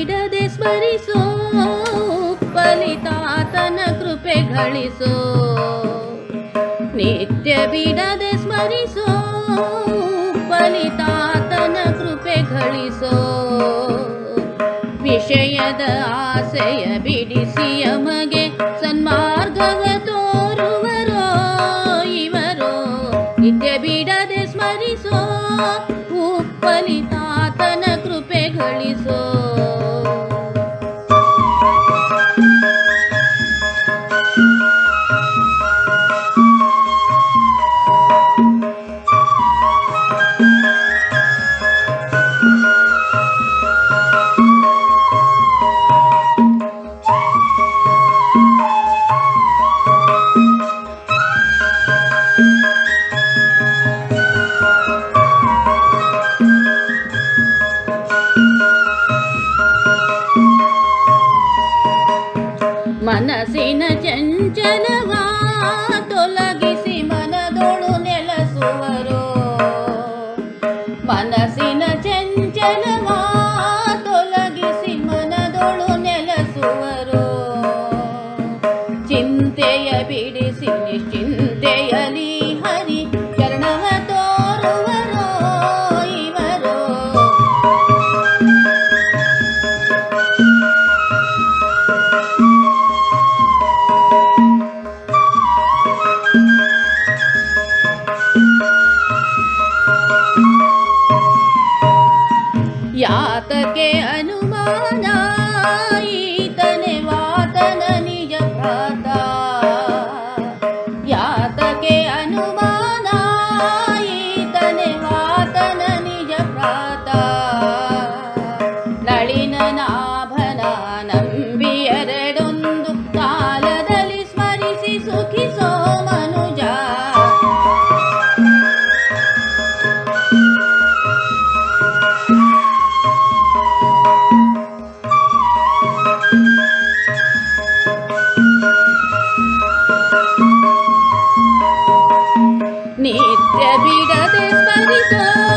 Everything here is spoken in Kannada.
ಬಿಡದೆ ಸ್ಮರಿಸೋ, ಫಲಿತಾತನ ಕೃಪೆ ಗಳಿಸೋ. ನಿತ್ಯ ಬಿಡದೆ ಸ್ಮರಿಸೋ, ಫಲಿತಾತನ ಕೃಪೆ ಗಳಿಸೋ. ವಿಷಯದ ಆಸೆಯ ಬಿಡಿಸಿ ಯಮಗೆ ಸನ್ಮಾರ್ಗವ ತೋರುವರೋ, ಇವರೋ. ನಿತ್ಯ ಬಿಡದೆ ಸ್ಮರಿಸೋ ಮನಸ್ಸಿನ ಚಂಚಲವ ತೊಲಗಿಸಿ ಮನದೊಳು ನೆಲೆಸುವರು ಮನಸ್ಸಿನ ಚಂಚಲವ ತೊಲಗಿಸಿ ಮನದೊಳು ನೆಲೆಸುವರು ಚಿಂತೆಯ ಬಿಡಿಸಿ ನಿಶ್ಚಿಂತೆಯಲಿ ಯಾತಕ್ಕೆ ಅನುಮಾನ Debbie, that is very good.